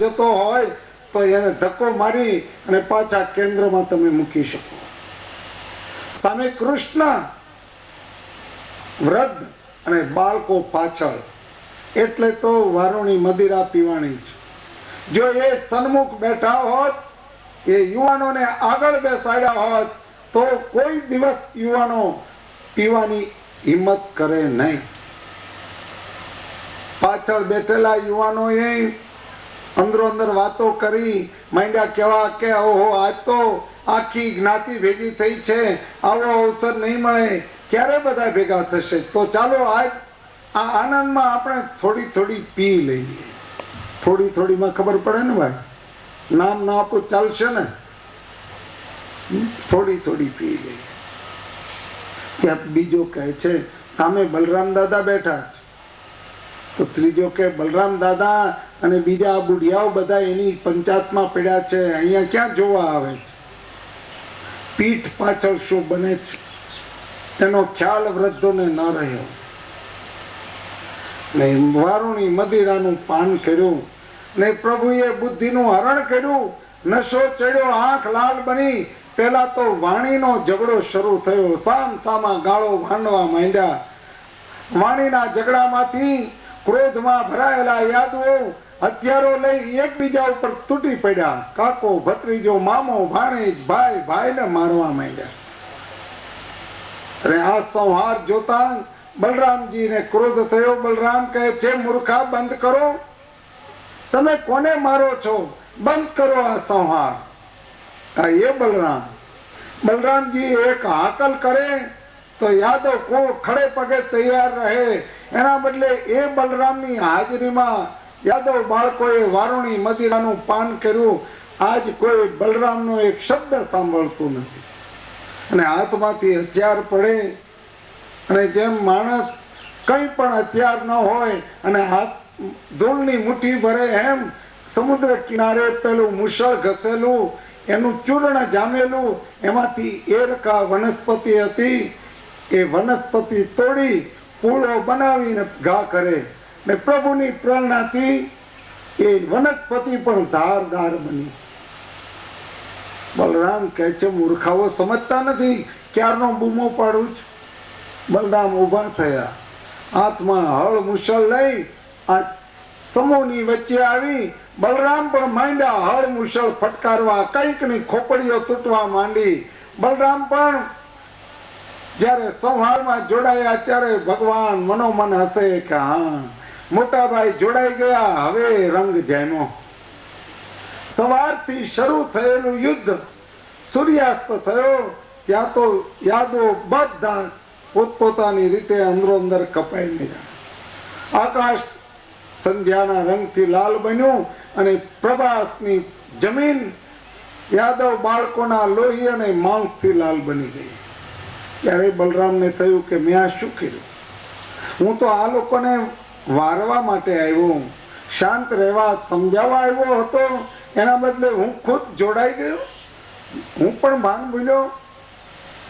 જતો હોય, તો એને ધક્કો મારી અને પાછા કેન્દ્રમાં તમે મૂકી શકો. સામે કૃષ્ણ, વૃદ્ધ અને બાળકો પાછળ. એટલે તો વારુણી મદિરા પીવાની છે જો એ સન્મુખ બેઠા હોત, એ યુવાનોને આગળ બેસાડ્યા હોત, તો કોઈ દિવસ યુવાનો પીવાની હિંમત કરે નહીં. પાછળ બેઠેલા યુવાનોએ અંદરો અંદર વાતો કરી, માંડ્યા કેવા કે, ઓહો, આજ તો આખી જ્ઞાતિ ભેગી થઈ છે. આવો અવસર નહીં મળે. ક્યારે બધા ભેગા થશે? તો ચાલો આજ આ આનંદમાં આપણે થોડી થોડી પી લઈએ. થોડી થોડીમાં ખબર પડે ને ભાઈ? નામ ના આપો, ચાલશે ને? થોડી થોડી પી લઈએ. ત્યાં બીજો કહે છે, સામે બલરામ દાદા બેઠા તો ત્રીજો કે, બલરામ દાદા અને બીજા બુઢિયાઓ બધા એની પંચાયતમાં પડ્યા છે. અહીંયા ક્યાં જોવા આવે છે? પીઠ પાછળ શું બને છે? એનો ખ્યાલ વૃદ્ધોને ન રહ્યો. ને વારુણી મદિરાનું પાન કર્યું ને પ્રભુએ બુદ્ધિનું હરણ કર્યું. નશો ચડ્યો આંખ લાલ બની. પેલા તો વાણીનો ઝઘડો શરૂ થયો. સામ સામા ગાળો ભાંડવા માંડ્યા. વાણીના ઝઘડામાંથી ક્રોધમાં ભરાયેલા યાદવો હથિયારો લઈ એકબીજા ઉપર તૂટી પડ્યા. કાકો, ભત્રીજો, મામો, ભાણેજ, ભાઈ, ભાઈને મારવા માંડ્યા. અને આ સંહાર જોતા બલરામજીને ક્રોધ થયો. બલરામ કહે છે મૂર્ખા, બંધ કરો. તમે કોને મારો છો? બંધ કરો આ સંહાર. એ બલરામ. બલરામજી એક હાકલ કરે તો યાદવ કો ખડે પગે તૈયાર રહે. એના બદલે એ બલરામની હાજરીમાં યાદવ બાળકોએ વારુણી મદિરાનું પાન કર્યું, આજ કોઈ બલરામનો એક શબ્દ સાંભળતું નથી. અને હાથમાંથી હથિયાર પડે, અને જેમ માણસ કંઈ પણ હથિયાર ન હોય, અને હાથ ધૂળની મુઠ્ઠી ભરે એમ, સમુદ્ર કિનારે પેલું મુશળ ઘસેલું, એનું ચૂર્ણ જામેલું, એમાંથી એરકા વનસ્પતિ હતી, એ વનસ્પતિ તોડી પૂળો બનાવીને ઘા કરે. ને પ્રભુની પ્રેરણાથી એ વનસ્પતિ પણ ધારદાર બની. બલરામ કહે છે, મૂર્ખાઓ સમજતા નથી, ક્યારનો બૂમો પાડું છું? બલરામ ઊભા થયા. હાથમાં હળ મુશળ લઈ આ સમૂહની વચ્ચે આવી. બલરામ પણ માંડ્યા, હળ મુશળ ફટકારવા, કંઈકની ખોપડીઓ તૂટવા માંડી. બલરામ પણ જ્યારે સંહારમાં જોડાયા, ત્યારે ભગવાન મનોમન હશે કે હા મોટા ભાઈ જોડાઈ ગયા. હવે રંગ જામ્યો સવારથી શરૂ થયેલું યુદ્ધ સૂર્યાસ્ત થયો. ત્યાં તો યાદો બધા પોતપોતાની રીતે અંદરો અંદર કપાઈ ગયા. આકાશ સંધ્યાના રંગથી લાલ બન્યું અને પ્રભાસની જમીન યાદવ બાળકોના લોહી અને માંસથી લાલ બની ગઈ. ત્યારે બલરામને થયું કે મેં આ શું કર્યું? હું તો આ લોકોને વારવા માટે આવ્યો શાંત રહેવા સમજાવવા આવ્યો હતો. એના બદલે હું ખુદ જોડાઈ ગયો. હું પણ ભાન ભૂલ્યો.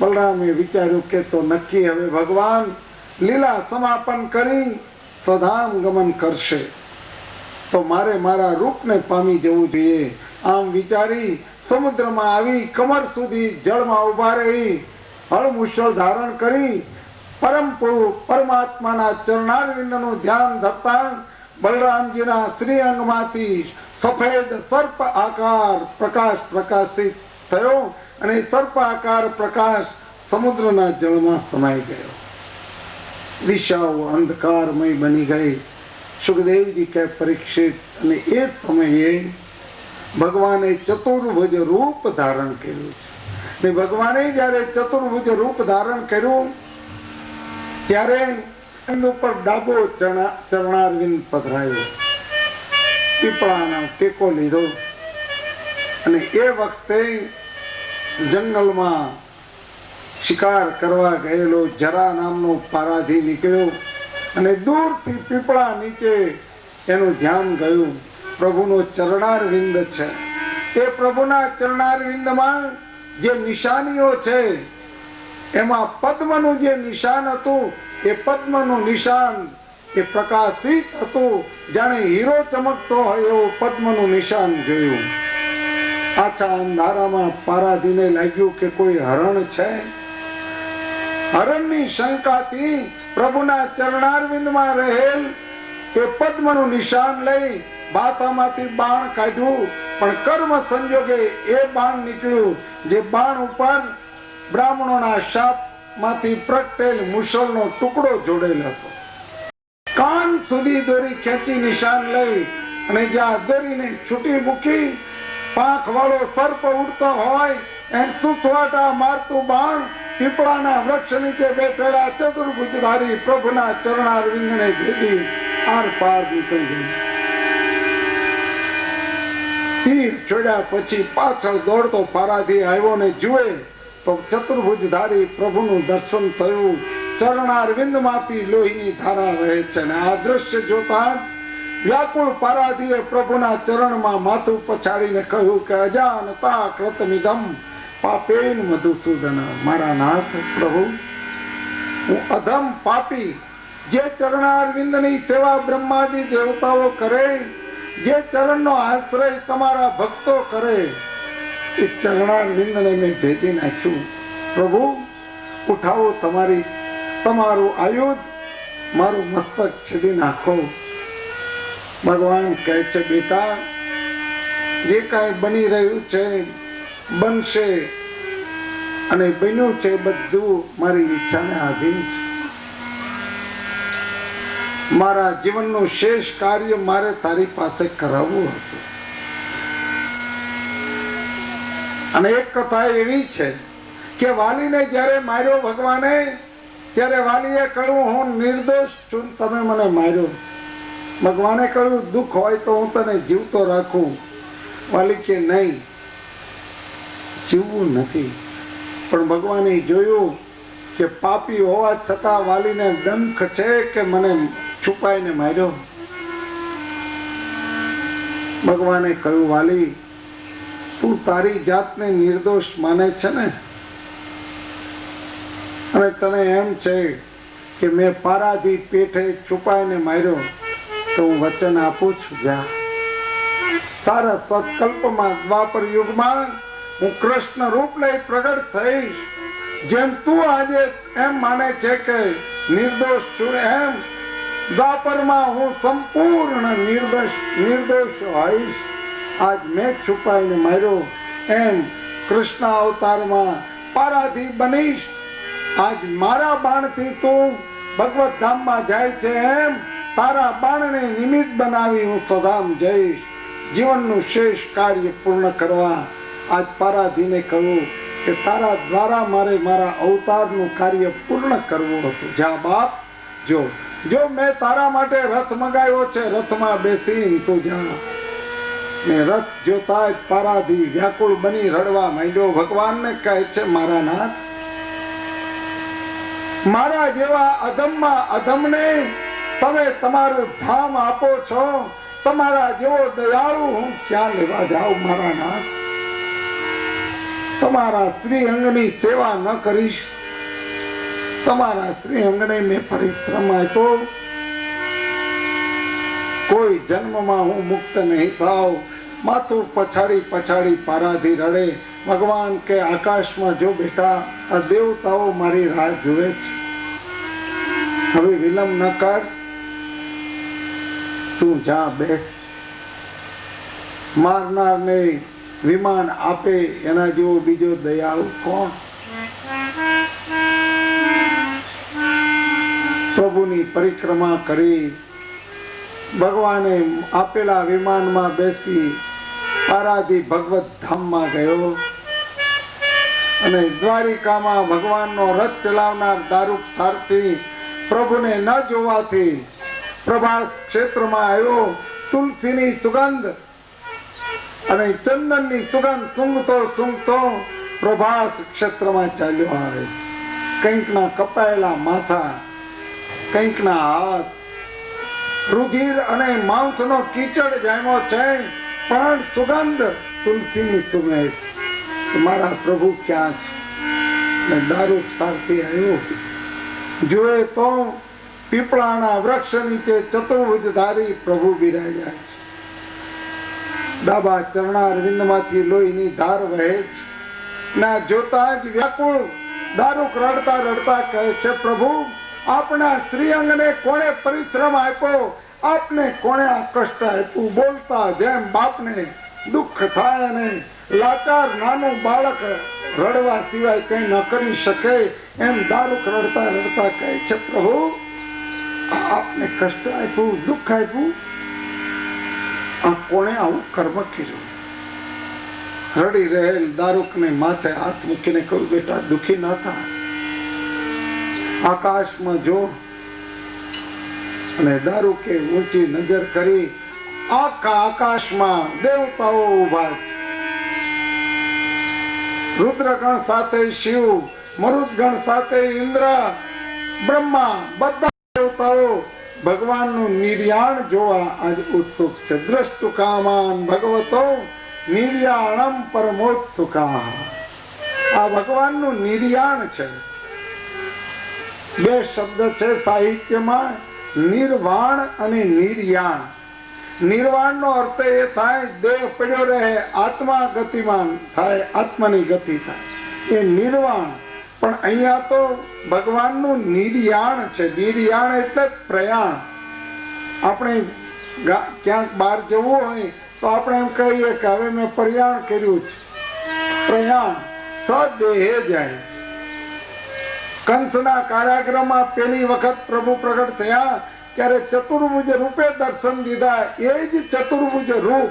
બલરામે વિચાર્યું કે તો નક્કી હવે ભગવાન લીલા સમાપન કરી સ્વધામ ગમન કરશે. તો મારે મારા રૂપને પામી જવું જોઈએ. આમ વિચારી સમુદ્રમાં આવી કમર સુધી જળમાં ઊભા રહી હળમુશળ ધારણ કરી પરમ પરમાત્માના ચરણારવિંદનું ધ્યાન ધરતા બલરામજીના શ્રી અંગમાંથી સફેદ સર્પ આકાર પ્રકાશ પ્રકાશિત થયો અને સર્પ આકાર પ્રકાશ સમુદ્રના જળમાં સમાઈ ગયો. દિશાઓ અંધકારમય બની ગઈ. સુખદેવજી કે પરીક્ષિત અને એ સમયે ભગવાને ચતુર્ભુજ રૂપ ધારણ કર્યું છે. ને ભગવાને જ્યારે ચતુર્ભુજ રૂપ ધારણ કર્યું ત્યારે એની ઉપર ડાબો ચરણા ચરણારવિંદ પધરાયો. પીપળાનો ટેકો લીધો. અને એ વખતે જંગલમાં શિકાર કરવા ગયેલો જરા નામનો પારાધી નીકળ્યો અને દૂરથી પીપળા નીચે એનું ધ્યાન ગયું. પ્રભુનો ચરણારવિંદ છે. એ પ્રભુના ચરણારવિંદમાં જે નિશાનીઓ છે એમાં પદ્મનું જે નિશાન હતું, એ પદ્મનું નિશાન એ પ્રકાશિત હતું. જાણે હીરો ચમકતો હોય એવું પદ્મનું નિશાન જોયું. આછા અંધારામાં પારાધીને લાગ્યું કે કોઈ હરણ છે? હરણની શંકાથી પ્રભુના ચરણારવિંદમાં રહેલ એ પદ્મનું નિશાન લઈ બાથામાંથી બાણ કાઢ્યું. પણ કર્મ સંજોગે એ બાણ નીકળ્યું, જે બાણ ઉપર બ્રાહ્મણોના શાપમાંથી પ્રગટેલ મુસલનો ટુકડો જોડેલ હતો. કાન સુધી દોરી ખેંચી નિશાન લઈ અને જ્યાં દોરીને છૂટી મૂકી પાંખ વાળો સર્પ ઉડતો હોય એમ સુસવાટા મારતું બાણ પીપળાના વૃક્ષ નીચે બેઠેલા ચતુર્ભુજધારી પ્રભુના ચરણારવિંદને ભેદી આર પાર નીકળી ગઈ. તીર છોડ્યા પછી પાછળ દોડતો પારાથી આવ્યો ને જુએ તો ચતુર્ભુજધારી પ્રભુનું દર્શન થયું. ચરણારવિંદમાંથી લોહીની ધારા વહે છે અને આ દ્રશ્ય જોતા વ્યાકુળ પારાધીએ પ્રભુના ચરણમાં માથું પછાડીને કહ્યું કે અજાનતા કૃતમિદમ પાપેન મધુસૂદન. મારા નાથ, પ્રભુ, હું અધમ પાપી, જે ચરણારવિંદની સેવા બ્રહ્માદી દેવતાઓ કરે, જે ચરણનો આશ્રય તમારા ભક્તો કરે એ ચરણારવિંદને મેં ભેદી નાખ્યું. પ્રભુ, ઉઠાવો તમારી, તમારું આયુધ, મારું મસ્તક છેદી નાખો. ભગવાન કહે છે, બેટા, જે કાંઈ બની રહ્યું છે, બનશે. અને બન્યું છે બધું મારી ઈચ્છાને આધીન છે. મારા જીવનનું શેષ કાર્ય મારે તારી પાસે કરાવવું હતું. અને એક કથા એવી છે કે વાલીને જ્યારે માર્યો ભગવાને, ત્યારે વાલીએ કહ્યું, હું નિર્દોષ છું તમે મને માર્યો. ભગવાને કહ્યું, દુઃખ હોય તો હું તને જીવતો રાખું. વાલી કે, નહીં, જીવવું નથી. પણ ભગવાને જોયું કે પાપી હોવા છતાં વાલીને ડંખ છે કે મને છુપાઈને માર્યો. ભગવાને કહ્યું, વાલી તું તારી જાતને નિર્દોષ માને છે ને? અને તને એમ છે કે મેં પારાધી પેઠે છુપાઈને માર્યો, તો હું વચન આપું છું, જા. સારા સત્કલ્પમાં દ્વાપર યુગમાં હું કૃષ્ણ રૂપ લઈ પ્રગટ થઈશ, જેમ તું આજે એમ માને છે કે નિર્દોષ છું એમ, દ્વાપરમાં હું સંપૂર્ણ નિર્દોષ નિર્દોષ હોઈશ. આજ મેં છુપાઈને માર્યો. એમ કૃષ્ણ અવતારમાં પારાથી બનીશ. આજ મારા બાણથી તું ભગવત ધામમાં જાય છે એમ તારા બાણને નિમિત્ત બનાવી હું સદામ જઈશ. જીવનનું શેષ કાર્ય પૂર્ણ કરવા આજ પારાધીને કહ્યું કે તારા દ્વારા મારે મારા અવતારનું કાર્ય પૂર્ણ કરવું હતું. જા બાપ, જો જો મેં તારા માટે રથ મંગાવ્યો છે, રથમાં બેસીને તું જા. ને રથ જોતા જ પારાધી વ્યાકુળ બની રડવા માંડ્યો. ભગવાનને કહે છે, મારા નાથ, મારા જેવા અધમમાં અધમને તમે તમારું ધામ આપો છો. તમારા જેવો દયાળુ હું ક્યાં લેવા જાઉં, મારા નાથ? તમારા સ્ત્રી અંગની સેવા ન કરીશ. તમારા સ્ત્રી અંગને મેં પરિશ્રમ આપ્યો. કોઈ જન્મમાં હું મુક્ત નહીં થાવ માથું પછાડી પછાડી પારાથી રડે. ભગવાન કે આકાશમાં જો બેટા આ દેવતાઓ મારી રાહ જુએ છે. હવે વિલંબ ન કર. તું જા બેસ. મારનારને વિમાન આપે, એના જેવો બીજો દયાળુ કોણ? પ્રભુની પરિક્રમા કરી, ભગવાને આપેલા વિમાનમાં બેસી પારાથી ભગવત ધામમાં ગયો અને દ્વારિકામાં ભગવાનનો રથ ચલાવનાર દારૂક સારથી પ્રભુને ન જોવાથી પ્રભાસ ક્ષેત્રમાં આવ્યો, તુલસીની સુગંધ અને ચંદનની સુગંધ સૂંઘતો સૂંઘતો પ્રભાસ ક્ષેત્રમાં ચાલ્યો આવે છે. કંઈકના કપાયેલા માથા, કંઈકના હાથ, રુધિર અને માંસનો કીચડ જામ્યો છે. પણ સુગંધ તુલસીની સુગંધ મારા પ્રભુ ક્યાં છે? દારૂ સારથી આવ્યો. જોયે તો પીપળાના વૃક્ષ નીચે ચતુર્ભુજધારી પ્રભુ બિરાજ્યા છે. ડાબા ચરણા ચરણારવિંદમાંથી લોહીની ધાર વહે છે. ના જોતા જ વ્યાકુળ દારૂક રડતા રડતા કહે છે, પ્રભુ, આપણા શ્રીઅંગને કોણે પરિશ્રમ આપ્યો? આપને કોણે આ કષ્ટ બોલતા જેમ બાપને દુઃખ થાય અને લાચાર નાનું બાળક રડવા સિવાય કંઈ ન કરી શકે, એમ દારૂક રડતા રડતા કહે છે, પ્રભુ આપને કષ્ટ આપ્યું, દુઃખ આપ્યું? આ કોણે આવું કર્મ કર્યું? રડી રહેલ દારૂકને માથે હાથ મૂકીને કહ્યું, બેટા, દુઃખી ન આકાશમાં જો અને દારૂ કે ઊંચી નજર કરી આખા આકાશમાં દેવતાઓ ઊભા રુદ્રગણ સાથે શિવ, મરુદગણ સાથે ઇન્દ્ર, બ્રહ્મા, બધા દેવતાઓ ભગવાનનું નિર્યાણ જોવા આજ ઉત્સુક છે. દ્રષ્ટુ કામાન ભગવતો નિર્યાણમ પરમોત્સુકા. આ ભગવાનનું નિર્યાણ છે. બે શબ્દ છે સાહિત્યમાં. નિર્વાણ અને નિર્યાણ. નિર્વાણનો અર્થ એ થાય, દેહ પડ્યો રહે, આત્મા ગતિમાન થાય, આત્માની ગતિ થાય. એ નિર્વાણ. પણ અહીંયા તો ભગવાનનું નિર્યાણ છે. નિર્યાણ એટલે પ્રયાણ. આપણે ક્યાંક બહાર જવું હોય તો આપણે એમ કહીએ કે હવે મેં પ્રયાણ કર્યું છે. પ્રયાણ. સદેહે જાય. કંસના કારાગ્રહમાં પેલી વખત પ્રભુ પ્રગટ થયા, ત્યારે ચતુર્ભુજ રૂપે દર્શન દીધા. એ જ ચતુર્ભુજ રૂપ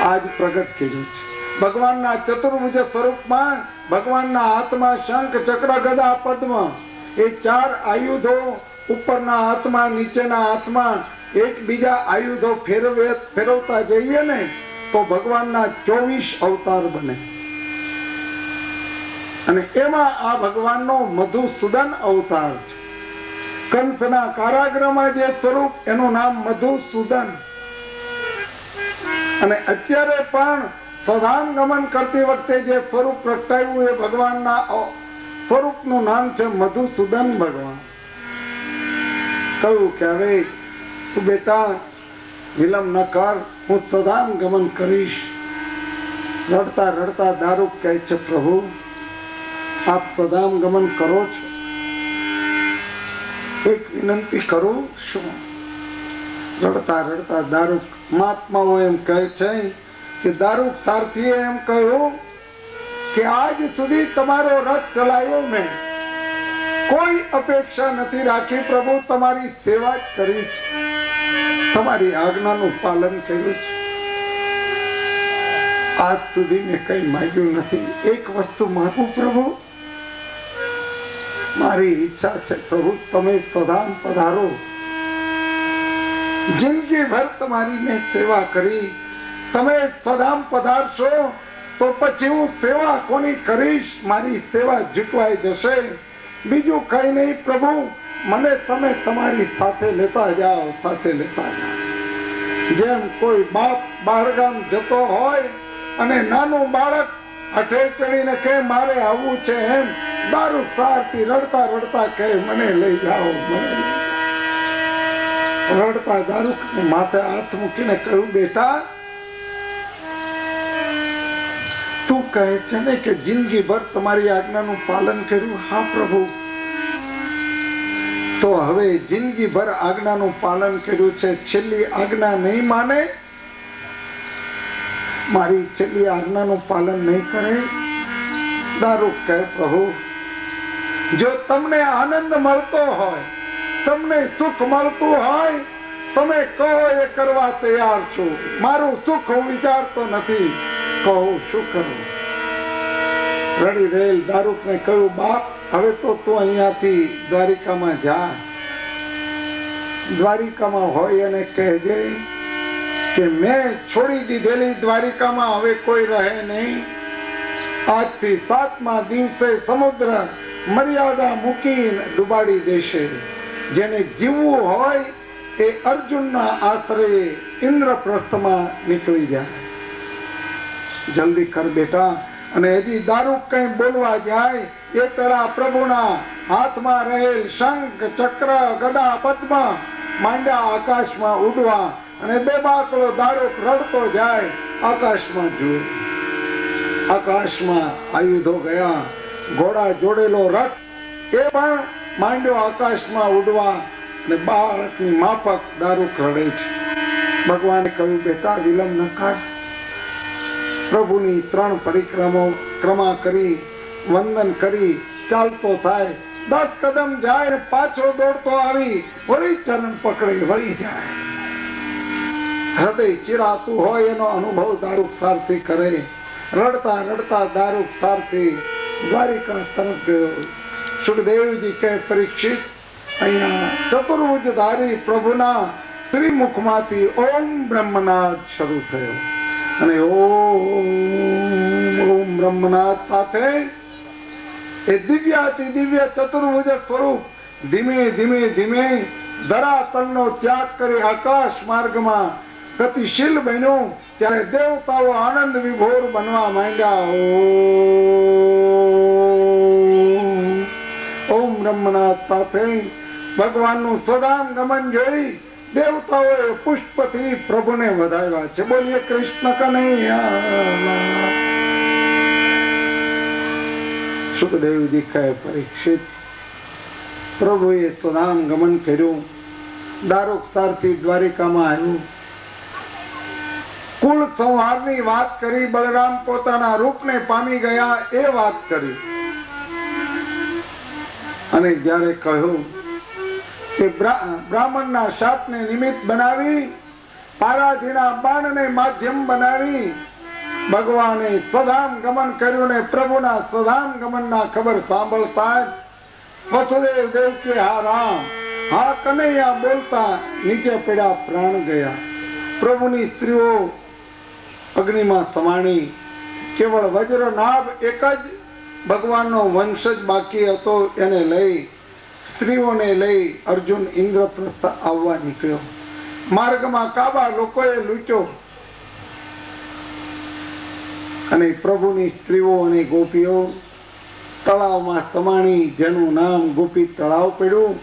આજ પ્રગટ કર્યું છે. ભગવાનના ચતુર્ભુજ સ્વરૂપમાં, ભગવાનના હાથમાં શંખ, ચક્ર, ગદા, પદ્મ, એ ચાર આયુધો ઉપરના હાથમાં, નીચેના હાથમાં એકબીજા આયુધો ફેરવે, ફેરવતા જઈએ ને, તો ભગવાનના ચોવીસ અવતાર બને. અને એમાં આ ભગવાનનો મધુસૂદન અવતાર કંસના કારાગ્રહમાં જે સ્વરૂપ, એનું નામ મધુસૂદન. અને અત્યારે પણ સ્વધામ ગમન કરતી વખતે જે સ્વરૂપ પ્રગટાવ્યું એ ભગવાનના સ્વરૂપનું નામ છે મધુસૂદન ભગવાન. કહ્યું કે હવે તું બેટા, વિલંબ ન કર, હું સદામ ગમન કરીશ. રડતા રડતા દારૂક કહે છે પ્રભુ આપ સદામ ગમન કરો છો. એક વિનંતી કરું શું રડતા રડતા દારૂક મહાત્માઓ એમ કહે છે કે દારૂક સારથીએ એમ કહ્યું કે આજ સુધી તમારો રથ ચલાવ્યો મેં. કોઈ અપેક્ષા નથી રાખી પ્રભુ તમારી સેવા જ કરી છે. તમારી આજ્ઞાનું પાલન કર્યું છે. આજ સુધી મેં કઈ માગ્યું નથી. એક વસ્તુ માગું પ્રભુ. મારી ઈચ્છા છે, પ્રભુ, તમે સદામ પધારો. જિંદગી ભર તમારી મેં સેવા કરી. તમે સદામ પધારશો તો પછી હું સેવા કોની કરીશ? મારી સેવા જૂટવાઈ જશે. બીજું કઈ નહીં, પ્રભુ, મને તમે તમારી સાથે લેતા જાઓ, સાથે લેતા જાઓ. જેમ કોઈ બાપ બહારગામ જતો હોય અને નાનું બાળક અઠે ચડીને કે મારે આવવું છે એમ? દારૂ સારથી રડતા રડતા કહે મને લઈ જાઓ, મને રડતા દારૂ માથે હાથ મૂકીને કહ્યું, બેટા, તું કહે છે ને કે જિંદગી ભર તમારી આજ્ઞાનું પાલન કર્યું? હા, પ્રભુ. તો હવે જિંદગી ભર આજ્ઞાનું પાલન કર્યું છે. છેલ્લી આજ્ઞા નહીં માને મારી છેલ્લી આજ્ઞાનું પાલન નહીં કરે દારૂક કહે, પ્રભુ, જો તમને આનંદ મળતો હોય, તમને સુખ મળતું હોય, તમે કહો એ કરવા તૈયાર છું. મારું સુખ હું વિચારતો નથી. કહો, શું કરું? રડી રહેલ દારૂકને કહ્યું, બાપ, હવે તો તું અહીંયાથી દ્વારિકામાં જા. દ્વારિકામાં હોય અને કહેજે કે મેં છોડી દીધેલી દ્વારિકામાં હવે કોઈ રહે નહીં. આજથી સાતમા દિવસે સમુદ્ર મર્યાદા મૂકી ડુબાડી દેશે. જેને જીવવું હોય એ અર્જુનના આશ્રયે ઇન્દ્રપ્રસ્થમાં નીકળી જાય. જલ્દી કર બેટા, અને હજી દારૂ કઈ બોલવા જાય, એ પેલા પ્રભુના હાથમાં રહેલ શંખ, ચક્ર, ગદા, પદ્મ માંડ્યા આકાશમાં ઉડવા અને બે બાકડો દારૂક રડતો જાય, આકાશમાં જોઈ આકાશમાં આયુધો ગયા, ઘોડા જોડેલો રથ, એ પણ માંડ્યો આકાશમાં ઉડવા અને બાળકની માફક દારૂક રડે છે. ભગવાને કહ્યું, બેટા, વિલંબ ન કર. પ્રભુની ત્રણ પરિક્રમો, ક્રમા કરી, વંદન કરી, ચાલતો થાય. દસ કદમ જાય પાછો દોડતો આવી, વળી ચરણ પકડે, વળી જાય. હૃદય ચિરાતું હોય એનો અનુભવ દારૂક સારથી કરે. રડતા રડતા દારૂક સારથી દ્વારિકા તરફ ગયો. સુખદેવજી કહે, પરીક્ષિત, અહીંયા ચતુર્ભુજધારી પ્રભુના શ્રી મુખમાંથી ઓમ બ્રહ્મનાથ શરૂ થયો. અને ઓમ ઓમ બ્રહ્મનાથ સાથે એ દિવ્યાતિ દિવ્ય ચતુર્ભુજ સ્વરૂપ ધીમે ધીમે ધીમે ધરાતલનો ત્યાગ કરી આકાશ માર્ગમાં ગતિશીલ બન્યું ત્યારે દેવતાઓ આનંદ વિભોર બનવા માંડ્યા. ઓમ બ્રહ્મનાથ સાથે ભગવાનનું સદામ ગમન જોઈ દેવતાઓએ પુષ્પથી પ્રભુને વધાવ્યા છે. બોલીએ કૃષ્ણ કનૈયા સુખદેવજી કહે, પરીક્ષિત, પ્રભુએ સદામ ગમન કર્યું. દારૂક સારથી દ્વારિકામાં આવ્યું. કુળ સંહારની વાત કરી બલરામ પોતાના રૂપને પામી ગયા એ વાત કરી. અને જ્યારે કહ્યું કે બ્રાહ્મણના શાપને નિમિત્ત બનાવી, પારાધીના બાણને માધ્યમ બનાવી, ભગવાને સ્વધામ ગમન કર્યું ને પ્રભુના સ્વધામ ગમનના ખબર સાંભળતા જ વસુદેવ દેવ કે, હા, રામ. હા, કનૈયા બોલતા નીચે પડ્યા પ્રાણ ગયા. પ્રભુની સ્ત્રીઓ અગ્નિમાં સમાણી. કેવળ વજ્રનાભ એક જ ભગવાનનો વંશજ બાકી હતો એને લઈ, સ્ત્રીઓને લઈ અર્જુન ઇન્દ્રપ્રસ્થ આવવા નીકળ્યો. માર્ગમાં કાબા લોકોએ લૂંટ્યો. અને પ્રભુની સ્ત્રીઓ અને ગોપીઓ તળાવમાં સમાણી, જેનું નામ ગોપી તળાવ પડ્યું,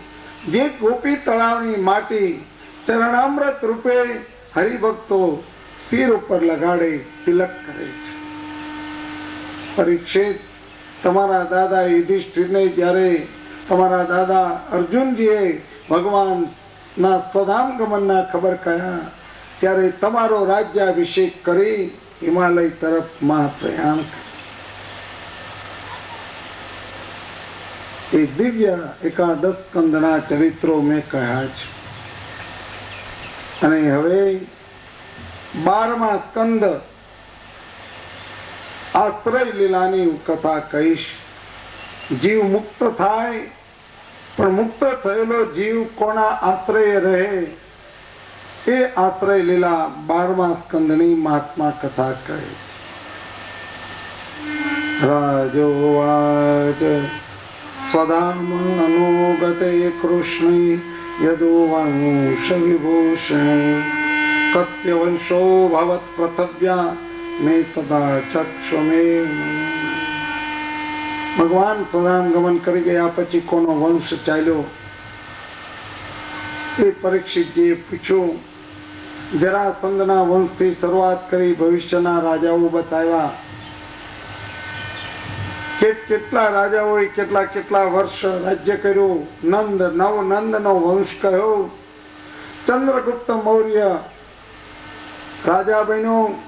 જે ગોપી તળાવની માટી ચરણામૃત રૂપે હરિભક્તો શિર ઉપર લગાડે તિલક કરે છે પરીક્ષિત તમારા દાદા યુધિષ્ઠિરને જ્યારે તમારા દાદા અર્જુનજીએ ભગવાનના સદામ ગમનના ખબર કહ્યા ત્યારે તમારો રાજ્યાભિષેક કરી હિમાલય તરફ મહાપ્રયાણ. એ દિવ્ય એકાદશ કંદના ચરિત્રો મેં કહ્યા છે અને હવે બારમા સ્કંદ. આશ્રય લીલાની કથા કહીશ. જીવ મુક્ત થાય, પણ મુક્ત થયેલો જીવ કોના આશ્રય રહે? એ આશ્રય લીલા બારમા સ્કંદની મહાત્મા કથા કહે છે. રાજોવાચ સ્વધામાનુગતે કૃષ્ણે યદુવંશ વિભૂષણે વંશો ભવત પ્રથવ્યા મે તદા ચક્ષુ મે ભગવાન સદામ ગમન કરી ગયા પછી કોનો વંશ ચાલ્યો એ પરીક્ષિતજીએ પૂછ્યું જરાસંઘના વંશથી શરૂઆત કરી ભવિષ્યના રાજાઓ બતાવ્યા કેટલા રાજાઓએ કેટલા કેટલા વર્ષ રાજ્ય કર્યું નંદ નવ નંદનો વંશ કહ્યો ચંદ્રગુપ્ત મૌર્ય રાજા બન્યો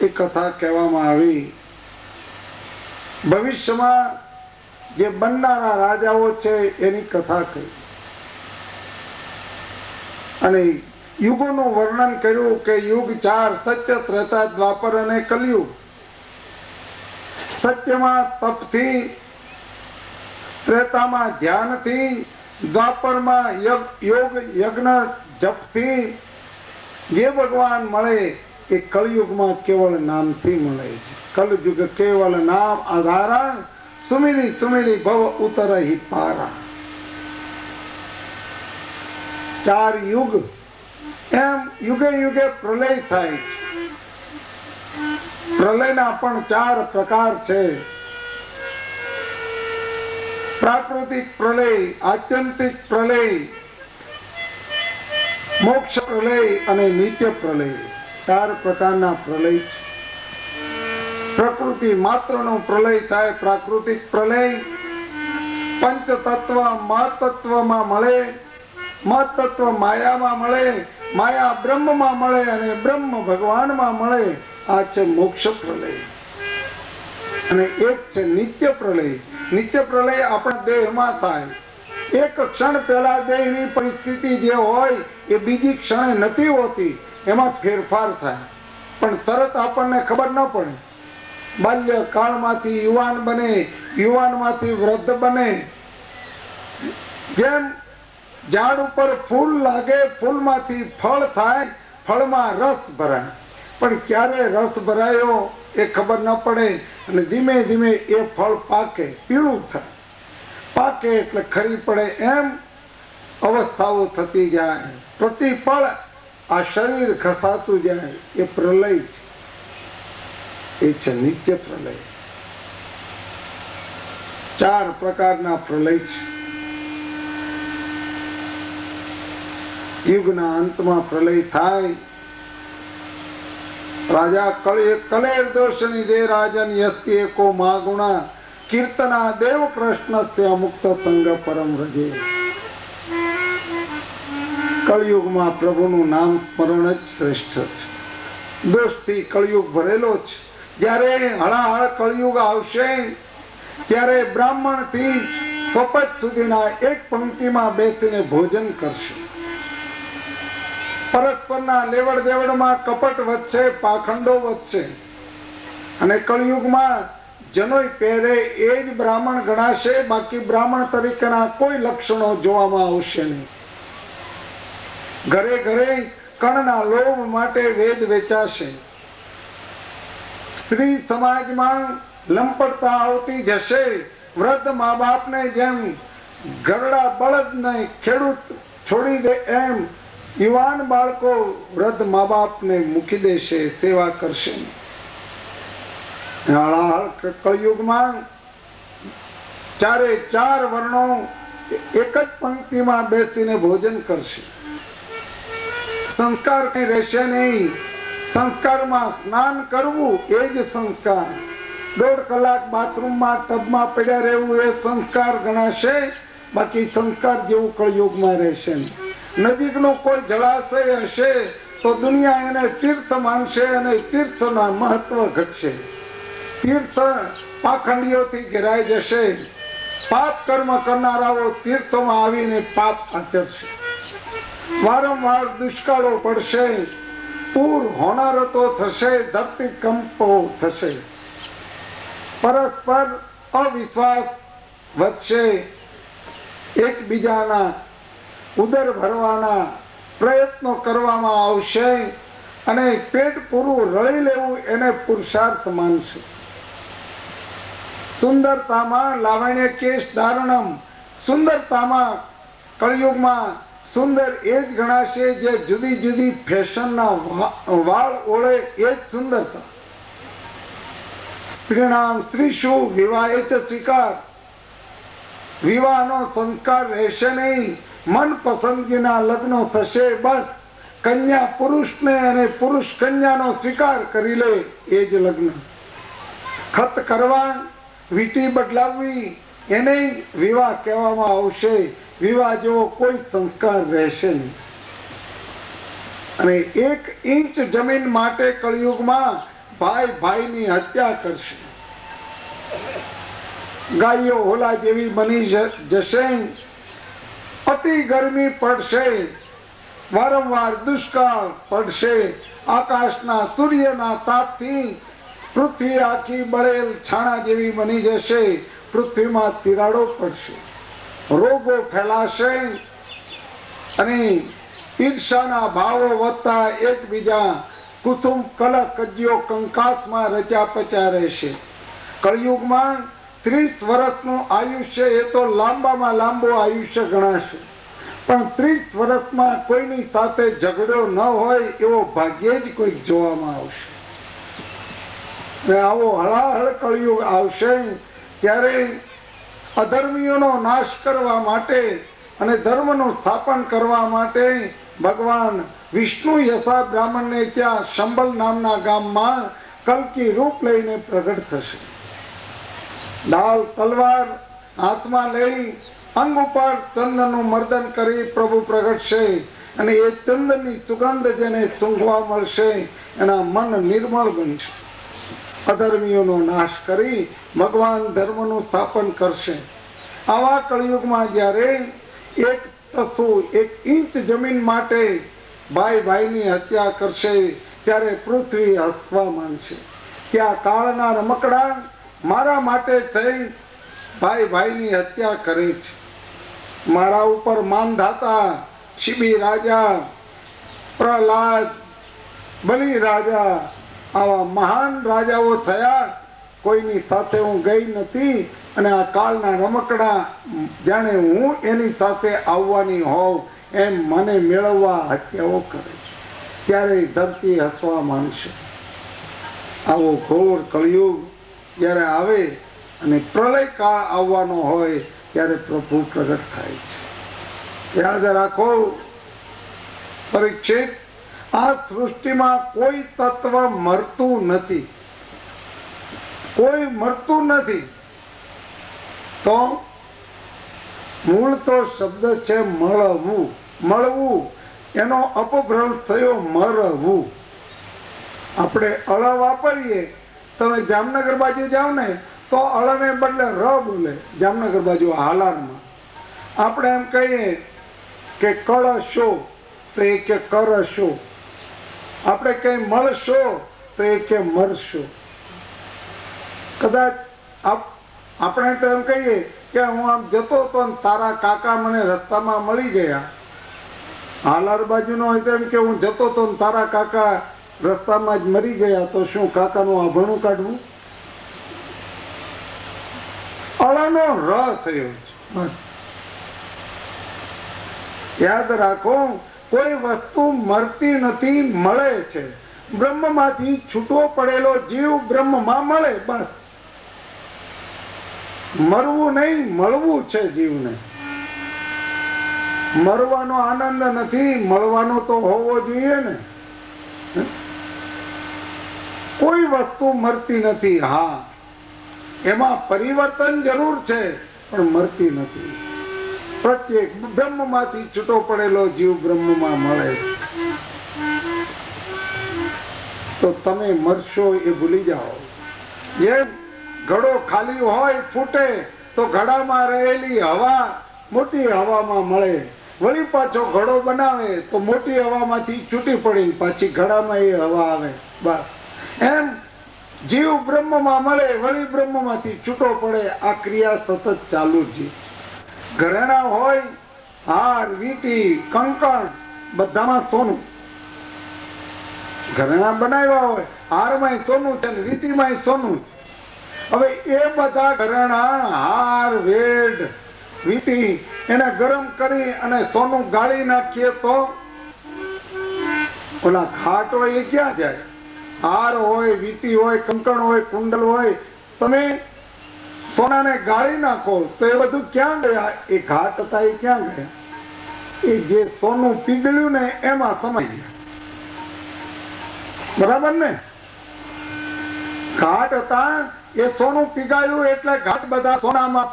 એ કથા કહેવામાં આવી. ભવિષ્યમાં જે બનનારા રાજાઓ છે એની કથા કહી. અને યુગોનું વર્ણન કર્યું કે યુગ ચાર સત્ય, ત્રેતા, દ્વાપર અને કલયુગ. સત્યમાં તપથી, ત્રેતામાં ધ્યાનથી, દ્વાપરમાં યોગ, યજ્ઞ, જપથી જે ભગવાન મળે એ કળયુગમાં કેવળ નામથી મળે છે. કલયુગ કેવળ નામ આધારણ સુમિરી સુમિરી ભવ ઉતરહી પારા. ચાર યુગ એમ યુગે યુગે પ્રલય થાય છે. પ્રલયના પણ ચાર પ્રકાર છે. પ્રાકૃતિક પ્રલય, આત્યંતિક પ્રલય મોક્ષ પ્રલય અને નિત્ય પ્રલય, ચાર પ્રકારના પ્રલય છે. પ્રકૃતિ માત્રનો પ્રલય થાય, પ્રાકૃતિક પ્રલય પંચ તત્વ મહતત્વમાં મળે મહતત્વ માયામાં મળે, માયા બ્રહ્મમાં મળે અને બ્રહ્મ ભગવાનમાં મળે. આ છે મોક્ષ પ્રલય. અને એક છે નિત્ય પ્રલય. નિત્ય પ્રલય આપણા દેહમાં થાય. એક ક્ષણ પહેલા દેહની પરિસ્થિતિ જે હોય એ બીજી ક્ષણે નથી હોતી, એમાં ફેરફાર થાય. પણ તરત આપણને ખબર ન પડે. બાલ્ય કાળમાંથી યુવાન બને, યુવાનમાંથી વૃદ્ધ બને. જેમ ઝાડ ઉપર ફૂલ લાગે, ફૂલમાંથી ફળ થાય, ફળમાં રસ ભરાય. પણ ક્યારે રસ ભરાયો એ ખબર ન પડે અને ધીમે ધીમે એ ફળ પાકે, પીળું થાય. પાકે એટલે ખરી પડે એમ અવસ્થાઓ થતી જાય. પ્રતિપળ આ શરીર ખસાતું જાય એ પ્રલય છે. એ છે નિત્ય પ્રલય. ચાર પ્રકારના પ્રલય છે. યુગના અંતમાં પ્રલય થાય. રાજા કળે કલેર દોષની દે રાજન યસ્તિ એકો મા ગુણા કીર્તના દેવ કૃષ્ણસ્ય મુક્ત સંગ પરમ રજે. કળયુગમાં પ્રભુનું નામ સ્મરણ જ શ્રેષ્ઠ છે. દોષથી કળિયુગ ભરેલો છે. જ્યારે હળાહળ કળિયુગ આવશે, ત્યારે બ્રાહ્મણથી સપત સુધીના એક પંક્તિમાં બેસીને ભોજન કરશે. પરસ્પરના લેવડ દેવડમાં કપટ વધશે, પાખંડો વધશે. અને કળિયુગમાં જનોય પહેરે એ જ બ્રાહ્મણ ગણાશે, બાકી બ્રાહ્મણ તરીકેના કોઈ લક્ષણો જોવામાં આવશે નહીં. ઘરે ઘરે કણના લોભ માટે વેદ વેચાશે. સ્ત્રી સમાજમાં લંપટતા આવતી જશે. વૃદ્ધ મા બાપને જેમ ઘરડા બળદને ખેડૂત છોડી દે એમ યુવાન બાળકો વૃદ્ધ મા બાપને મૂકી દેશે, સેવા કરશે. નહીં કળયુગમાં ચારે ચાર વર્ણો એક જ પંક્તિમાં બેસીને ભોજન કરશે. સંસ્કાર કઈ રહેશે નહીં. સંસ્કારમાં સ્નાન કરવું એ જ સંસ્કાર. દોઢ કલાક બાથરૂમમાં ટબમાં પડ્યા રહેવું એ સંસ્કાર ગણાશે, બાકી સંસ્કાર જેવું કળયુગમાં રહેશે નજીકનું કોઈ જળાશય હશે તો દુનિયા એને તીર્થ માનશે અને તીર્થના મહત્વ ઘટશે. તીર્થ પાખંડીઓથી ઘેરાઈ જશે. પાપ કર્મ કરનારાઓ તીર્થોમાં આવીને પાપ આચરશે. વારંવાર દુષ્કાળો પડશે, પૂર હોનારતો થશે, ધરતીકંપો થશે. પરસ્પર અવિશ્વાસ વધશે, એકબીજાના ઉદર ભરવાના પ્રયત્નો કરવામાં આવશે અને પેટ પૂરું રળી લેવું એને પુરુષાર્થ માનશે. સુંદરતામાં લાવણ્ય કેશ ધારણમ, સુંદરતામાં કળિયુગમાં સુંદર એ જ ગણાશે જે જુદી જુદી ફેશનના વાળ ઓળે એ જ સુંદરતા. સ્ત્રીણામ સ્ત્રીશુ વિવાહ એ સ્વીકાર. વિવાહનો સંસ્કાર રહેશે નહીં. મન પસંદગીના લગ્નો થશે બસ. કન્યા પુરુષને અને પુરુષ કન્યાનો સ્વીકાર કરી લે એ જ લગ્ન. ખત કરવા વીટી બદલાવવી, એને જ વિવાહ કહેવામાં આવશે. વિવાહ જેવો કોઈ સંસ્કાર રહેશે નહીં. અને એક ઇંચ જમીન માટે કળિયુગમાં ભાઈ ભાઈની હત્યા કરશે. ગાયો હોલા જેવી બની જશે. અતિ ગરમી પડશે. વારંવાર દુષ્કાળ પડશે. આકાશના સૂર્યના તાપથી પૃથ્વી આખી બળેલ છાણા જેવી બની જશે. પૃથ્વીમાં તિરાડો પડશે. રોગો ફેલાશે અને ઈર્ષાના ભાવો વધતા એકબીજા કુસુમ કલહ કજ્યો કંકાસમાં રચા પચા રહેશે. કળિયુગમાં ત્રીસ વર્ષનું આયુષ્ય એ તો લાંબામાં લાંબુ આયુષ્ય ગણાશે. પણ ત્રીસ વર્ષમાં કોઈની સાથે ઝઘડો ન હોય એવો ભાગ્યે જ કોઈક જોવામાં આવશે. ને આવો હળાહળ કળિયુગ આવશે, ત્યારે અધર્મીઓનો નાશ કરવા માટે અને ધર્મનું સ્થાપન કરવા માટે ભગવાન વિષ્ણુ યશા બ્રાહ્મણને ત્યાં શંબલ નામના ગામમાં કલ્કી રૂપ લઈને પ્રગટ થશે. ડાલ તલવાર હાથમાં લઈ અંગ ઉપર ચંદનનું મર્દન કરી પ્રભુ પ્રગટશે અને એ ચંદનની સુગંધ જેને સૂંઘવા મળશે એના મન નિર્મળ બનશે. અધર્મીઓનો નાશ કરી ભગવાન ધર્મનું સ્થાપન કરશે. આવા કળિયુગમાં જ્યારે એક તસુ, એક ઇંચ જમીન માટે ભાઈ ભાઈની હત્યા કરશે, ત્યારે પૃથ્વી હસવા માંડશે કે આ કાળના રમકડા મારા માટે થઈ ભાઈ ભાઈની હત્યા કરે છે. મારા ઉપર માનધાતા શિબી રાજા, પ્રહલાદ, બલિ રાજા આવા મહાન રાજાઓ થયા કોઈની સાથે હું ગઈ નથી અને આ કાળના રમકડા જાણે હું એની સાથે આવવાની હોઉં એમ મને મેળવવા હત્યાઓ કરે છે. ત્યારે ધરતી હસવા માંડશે. આવો ઘોર કળિયુગ જ્યારે આવે અને પ્રલય કાળ આવવાનો હોય ત્યારે પ્રભુ પ્રગટ થાય છે. યાદ રાખો, પરીક્ષિત, આ સૃષ્ટિમાં કોઈ તત્વ મરતું નથી. કોઈ મરતું નથી. તો મૂળ તો શબ્દ છે મળવું. મળવું, એનો અપભ્રંશ થયો મરવું. આપણે અળ વાપરીએ. તમે જામનગર બાજુ જાઓ ને, તો અળને બદલે ર બોલે, જામનગર બાજુ હાલારમાં. આપણે એમ કહીએ કે કળશો, તો એ કે કરશો. આપણે કંઈ મળશો, તો એ કે મરશો. કદાચ આપણે તો એમ કહીએ કે હું આમ જતો હતો ને તારા કાકા મને રસ્તામાં મળી ગયા. હાલાર બાજુનો હોય તો એમ કે હું જતો હતો ને તારા કાકા રસ્તામાં જ મરી ગયા, તો શું કાકાનું આભણું કાઢવું? અળાનો ર થયો. છે બસ. યાદ રાખો, કોઈ વસ્તુ મરતી નથી, મળે છે. બ્રહ્મમાંથી છૂટો પડેલો જીવ બ્રહ્મમાં મળે, બસ. મરવું નહીં, મળવું છે જીવને. મરવાનો આનંદ નથી, મળવાનો તો હોવો જોઈએ ને. કોઈ વસ્તુ મરતી નથી, હા. એમાં પરિવર્તન જરૂર છે, પણ મરતી નથી. પ્રત્યેક બ્રહ્મમાંથી છૂટો પડેલો જીવ બ્રહ્મમાં મળે છે. તો તમે મરશો એ ભૂલી જાઓ. જેમ ઘડો ખાલી હોય, ફૂટે, તો ઘડામાં રહેલી હવા મોટી હવામાં મળે. વળી પાછો ઘડો બનાવે, તો મોટી હવામાંથી છૂટી પડી પાછી ઘડામાં એ હવા આવે. બસ. એમ જીવ બ્રહ્મમાં મળે, વળી બ્રહ્મમાંથી છૂટો પડે. આ ક્રિયા સતત ચાલુ જ ઘરેણા હોય, હાર, વીંટી, કંકણ, બધામાં સોનું. ઘરેણા બનાવ્યા હોય, હારમાંય સોનું છે ને વીંટીમાંય સોનું. હવે એ બધા ઘરેણા, હાર વેડ વીટી, એને ગરમ કરી અને સોનું ગાળી નાખીએ તો ઓલા ઘાટ હોય એ ક્યાં જાય? હાર હોય, વીટી હોય, કંકણ હોય, કુંડલ હોય, તમે સોનાને ગાળી નાખો તો એ બધું ક્યાં ગયા? એ ઘાટ હતા એ ક્યાં ગયા? એ જે સોનું પીગળ્યું ને એમાં સમાઈ ગયા. બરાબર ને? ઘાટ હતા એ સોનું પીગાળ્યું એટલે ઘાટ બધા સોનામાં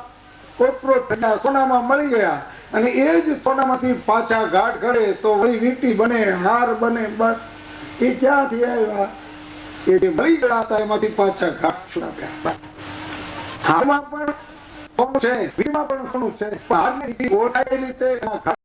કોતપ્રોત થયા સોનામાં મળી ગયા. અને એ જ સોનામાંથી પાછા ઘાટ ઘડે તો વળી વીંટી બને, હાર બને, બસ. એ ક્યાંથી આવ્યા? એ જે મળી ગયા હતા, એમાંથી પાછા ઘાટ છોડાવ્યા. હારમાં પણ સોનું છે, વીંટીમાં પણ સોનું છે. હારની રીતે ગોળાયેલી તે એના ઘાટ